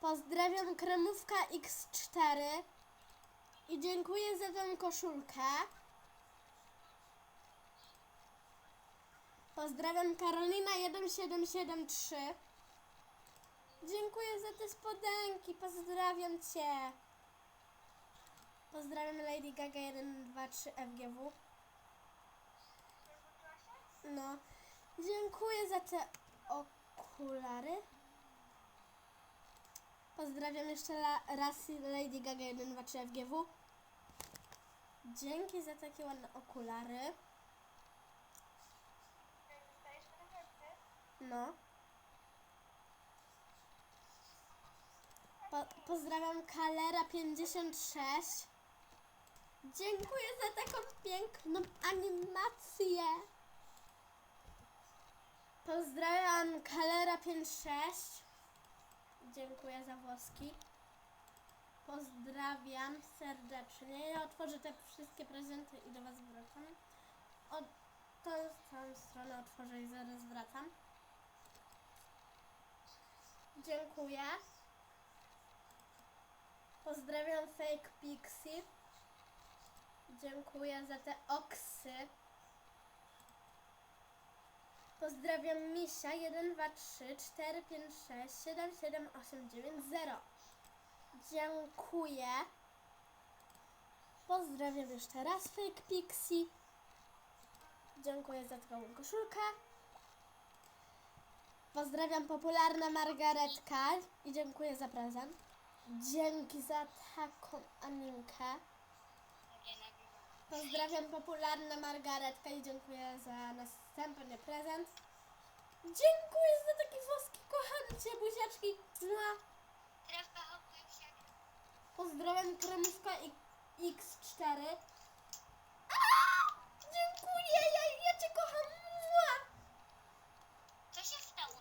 Pozdrawiam kremówka X4 i dziękuję za tę koszulkę. Pozdrawiam Karolina 1773. Dziękuję za te spodenki. Pozdrawiam Cię. Pozdrawiam Lady Gaga 123 FGW. No. Dziękuję za te okulary. Pozdrawiam jeszcze raz Lady Gaga 123 FGW. Dzięki za takie ładne okulary. No. Po, pozdrawiam Kalera 56. Dziękuję za taką piękną animację. Pozdrawiam Kalera 56. Dziękuję za włoski. Pozdrawiam serdecznie. Ja otworzę te wszystkie prezenty i do Was wracam. Od tą stronę otworzę i zaraz wracam. Dziękuję. Pozdrawiam Fake Pixie. Dziękuję za te oksy. Pozdrawiam Misia 1, 2, 3, 4, 5, 6, 7, 7, 8, 9, 0. Dziękuję. Pozdrawiam jeszcze raz Fake Pixie. Dziękuję za taką koszulkę. Pozdrawiam popularna Margaretka i dziękuję za prezent. Dzięki za taką animkę. Pozdrawiam popularna Margaretka i dziękuję za następny prezent. Dziękuję za takie włoski, kocham Cię, buziaczki. Mua. Pozdrawiam kremówka I- X4. A! Dziękuję, ja, ja Cię kocham. Mua. Co się stało?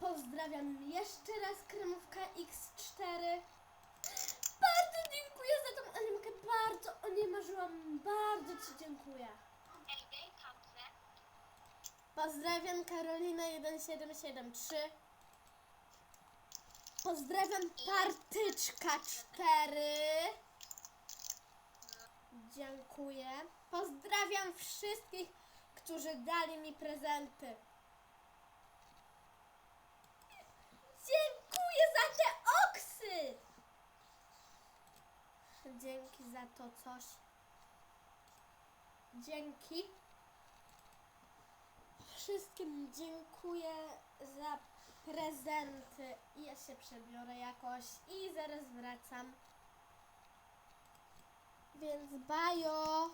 Pozdrawiam jeszcze raz kremówka X4. Bardzo dziękuję za tą dziękuję. Pozdrawiam Karolina 1773. Pozdrawiam Partyczka 4. Dziękuję. Pozdrawiam wszystkich, którzy dali mi prezenty. Dziękuję za te oksy. Dzięki za to coś. Dzięki. Wszystkim dziękuję za prezenty. Ja się przebiorę jakoś i zaraz wracam. Więc bajo!